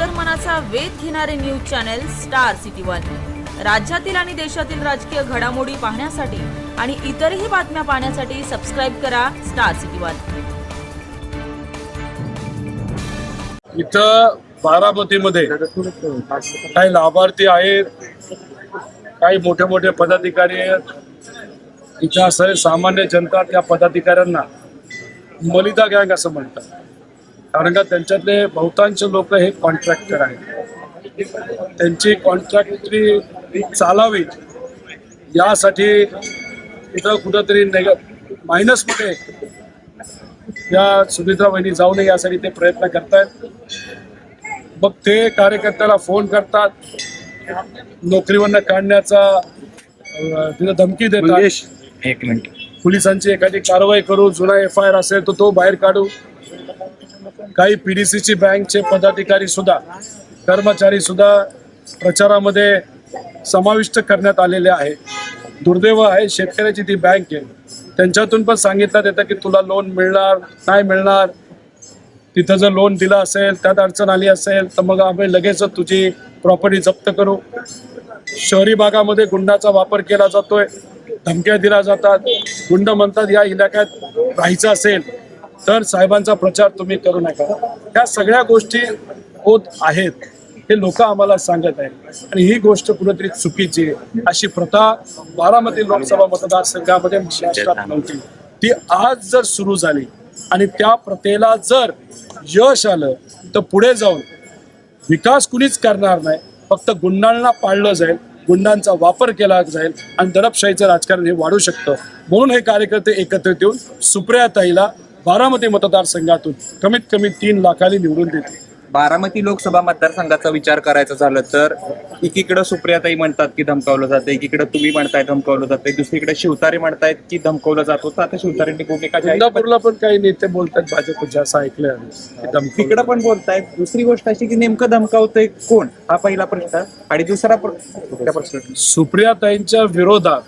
अंतर्मनाचा वेध घेणारे news channel Star City One. राज्यातील आणि देशातील राजकीय घडामोडी पाहण्यासाठी आणि इतरही बातम्या पाहण्यासाठी सबस्क्राईब करा स्टार सिटी वन. इथं बारामतीमध्ये काही लाभार्थी आहेत. काही मोठे मोठे पदाधिकारी आहेत. इथं असणारे सामान्य जनता त्या पदाधिकाऱ्यांना मलिदा गँग असं म्हणतात. कारण का त्यांच्यातले बहुतांश लोक हे कॉन्ट्रॅक्टर आहेत. त्यांची कॉन्ट्रॅक्टरी चालावी यासाठी इथं कुठंतरी नेग मायनसमध्ये या सुमित्रा बहिणी जाऊ नये यासाठी ते प्रयत्न करतायत. मग ते कार्यकर्त्याला फोन करतात. नोकरीवरनं काढण्याचा तिथं धमकी देतात. एक मिनिट. पोलिसांची एखादी कारवाई करू जुना एफ आय आर असेल तर तो बाहेर काढू. काही पीडीसीची बँकचे पदाधिकारी सुद्धा कर्मचारी सुद्धा प्रचारामध्ये समाविष्ट करण्यात आलेले आहे. दुर्दैव आहे शेतकऱ्याची ती बँक आहे. त्यांच्यातून पण सांगितलं येतं की तुला लोन मिळणार नाही मिळणार. तिथं जर लोन दिलं असेल त्यात अडचण आली असेल तर मग आम्ही लगेचच तुझी प्रॉपर्टी जप्त करू. शहरी भागामध्ये गुंडाचा वापर केला जातोय धमक्या दिल्या जातात. गुंड म्हणतात या इलाक्यात राहायचं असेल तर साहेबांचा प्रचार तुम्ही करू नका. ह्या सगळ्या गोष्टी होत आहेत हे लोक आम्हाला सांगत आहेत. आणि ही गोष्ट कुठेतरी चुकीची अशी प्रथा बारामती लोकसभा मतदारसंघामध्ये महाराष्ट्रात नव्हती. ती आज जर सुरू झाली आणि त्या प्रथेला जर यश आलं तर पुढे जाऊन विकास कुणीच करणार नाही. फक्त गुंडांना पाळलं जाईल गुंडांचा वापर केला जाईल आणि दडपशाहीचं राजकारण हे वाढू शकतं. म्हणून हे कार्यकर्ते एकत्रित येऊन सुप्रियाताईला बारामती मतदारसंघातून कमीत कमी तीन लाखांनी निवडून देतील. बारामती लोकसभा मतदारसंघाचा विचार करायचा झालं तर एकीकडे सुप्रियाताई म्हणतात की धमकावलं जातं एकीकडे तुम्ही म्हणताय धमकावलं जातंय दुसरीकडे शिवतारे म्हणतायत की धमकावलं जात होतं. आता शिवतारेंनी भूमिका इंदापूरला पण काही नेते बोलतात भाजपच्या असं धमकी तिकडे पण बोलतायत. दुसरी गोष्ट अशी की नेमकं धमकावतंय कोण? हा पहिला प्रश्न. आणि दुसरा प्रश्न. सुप्रियाताईंच्या विरोधात